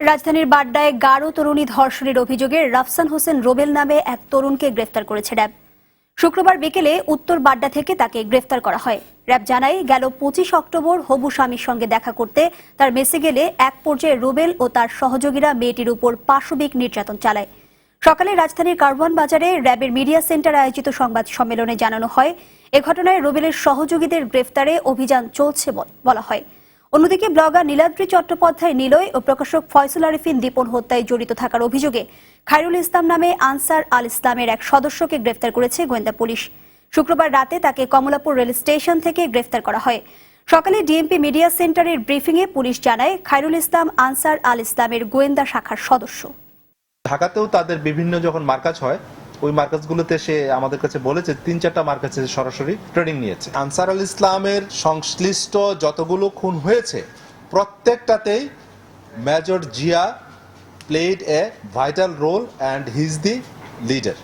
রাজধানীর বাড্ডায় গারো তরুণী ধর্ষণের অভিযোগে রাফসান হোসেন রোবেল নামে এক তরুণকে গ্রেফতার করেছে র্যাব। শুক্রবার বিকেলে উত্তর বাড্ডা থেকে তাকে গ্রেফতার করা হয়। র্যাব জানায়, গেল পঁচিশ অক্টোবর হবু স্বামীর সঙ্গে দেখা করতে তার মেসে গেলে এক পর্যায়ে রোবেল ও তার সহযোগীরা মেয়েটির উপর পাশবিক নির্যাতন চালায়। সকালে রাজধানীর কারওয়ান বাজারে র্যাবের মিডিয়া সেন্টারে আয়োজিত সংবাদ সম্মেলনে জানানো হয়, এ ঘটনায় রোবেলের সহযোগীদের গ্রেফতারে অভিযান চলছে বল- বলা হয়। অন্যদিকে ব্লগার নীলাদ্রি চট্টোপাধ্যায় নিলয় ও প্রকাশক ফয়সুল আরিফিন দীপন হত্যায় জড়িত থাকার অভিযোগে খায়রুল ইসলাম নামে আনসার আল ইসলামের এক সদস্যকে গ্রেফতার করেছে গোয়েন্দা পুলিশ। শুক্রবার রাতে তাকে কমলাপুর রেল স্টেশন থেকে গ্রেফতার করা হয়। সকালে ডিএমপি মিডিয়া সেন্টারের ব্রিফিংয়ে পুলিশ জানায়, খায়রুল ইসলাম আনসার আল ইসলামের গোয়েন্দা শাখার সদস্য। ঢাকাতেও তাদের বিভিন্ন যখন মার্কাজ হয় ওই মার্কাজগুলোতে সে আমাদের কাছে বলেছে, তিন চারটা মার্কাজে সরাসরি ট্রেনিং নিয়েছে। আনসার আল ইসলামের সংশ্লিষ্ট যতগুলো খুন হয়েছে, প্রত্যেকটাতেই major Zia played a vital role and his the leader